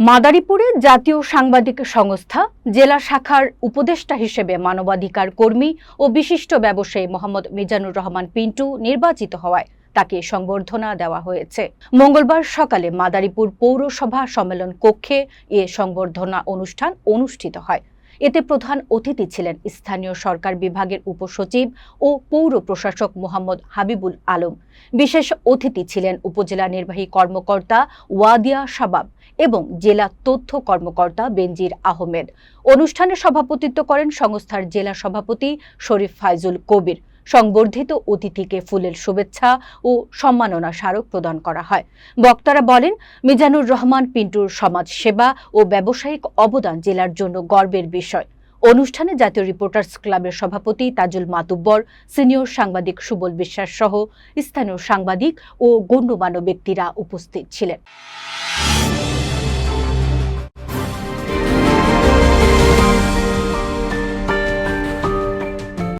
মাদারীপুরে জাতীয় সাংবাদিক সংস্থা, জেলা শাখার উপদেষ্টা হিসেবে মানবাধিকার কর্মী ও বিশিষ্ট ব্যবসায়ী মোহাম্মদ মিজানুর রহমান পিন্টু নির্বাচিত হওয়ায় তাকে সংবর্ধনা দেওয়া হয়েছে। মঙ্গলবার সকালে মাদারীপুর পৌরসভা সম্মেলন কক্ষে এ সংবর্ধনা অনুষ্ঠান অনুষ্ঠিত হয়। এতে প্রধান অতিথি ছিলেন স্থানীয় সরকার বিভাগের উপসচিব ও পৌর প্রশাসক মোহাম্মদ হাবিবুল আলম। বিশেষ অতিথি ছিলেন উপজেলা নির্বাহী কর্মকর্তা ওয়াদিয়া শাবাব এবং জেলা তথ্য কর্মকর্তা বেনজির আহমেদ। অনুষ্ঠানে সভাপতিত্ব করেন সংস্থার জেলা সভাপতি শরীফ ফাইজুল কবির। সংবর্ধিত অতিথিকে ফুলের শুভেচ্ছা ও সম্মাননা স্মারক প্রদান করা হয়। বক্তারা বলেন, মিজানুর রহমান পিন্টুর সমাজ সেবা ও ব্যবসায়িক অবদান জেলার জন্য গর্বের বিষয়। অনুষ্ঠানে জাতীয় রিপোর্টার্স ক্লাবের সভাপতি তাজুল মাতুব্বর, সিনিয়র সাংবাদিক সুবল বিশ্বাস সহ স্থানীয় সাংবাদিক ও গণ্যমান্য ব্যক্তিরা উপস্থিত ছিলেন।